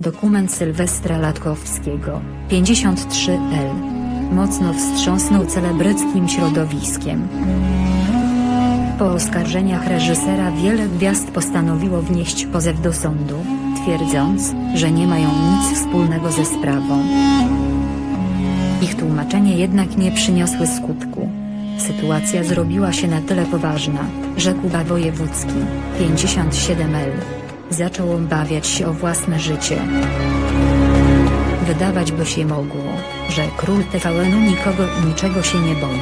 Dokument Sylwestra Latkowskiego, 53L. Mocno wstrząsnął celebryckim środowiskiem. Po oskarżeniach reżysera wiele gwiazd postanowiło wnieść pozew do sądu, twierdząc, że nie mają nic wspólnego ze sprawą. Ich tłumaczenie jednak nie przyniosły skutku. Sytuacja zrobiła się na tyle poważna, że Kuba Wojewódzki, 57L, zaczął obawiać się o własne życie. Wydawać by się mogło, że król TVN-u nikogo i niczego się nie boi.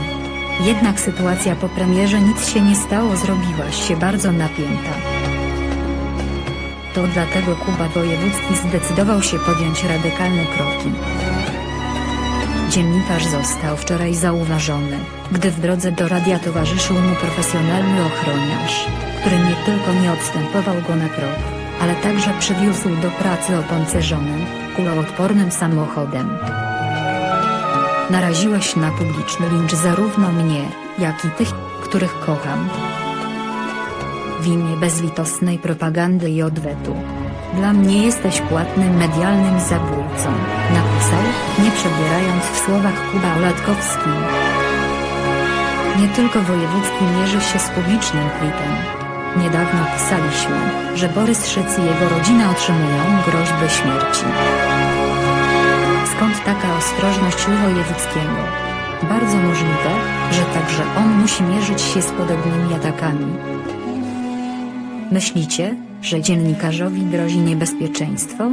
Jednak sytuacja po premierze nic się nie stało zrobiła się bardzo napięta. To dlatego Kuba Wojewódzki zdecydował się podjąć radykalne kroki. Dziennikarz został wczoraj zauważony, gdy w drodze do radia towarzyszył mu profesjonalny ochroniarz, który nie tylko nie odstępował go na krok, ale także przywiózł do pracy opancerzonym, kuloodpornym samochodem. Naraziłeś na publiczny lincz zarówno mnie, jak i tych, których kocham. W imię bezlitosnej propagandy i odwetu. Dla mnie jesteś płatnym medialnym zabójcą, napisał, nie przebierając w słowach Kuba Olatkowski. Nie tylko wojewódzki mierzy się z publicznym tweetem. Niedawno pisaliśmy, że Borys Szyc i jego rodzina otrzymują groźby śmierci. Skąd taka ostrożność u? Bardzo możliwe, że także on musi mierzyć się z podobnymi atakami. Myślicie, że dziennikarzowi grozi niebezpieczeństwo?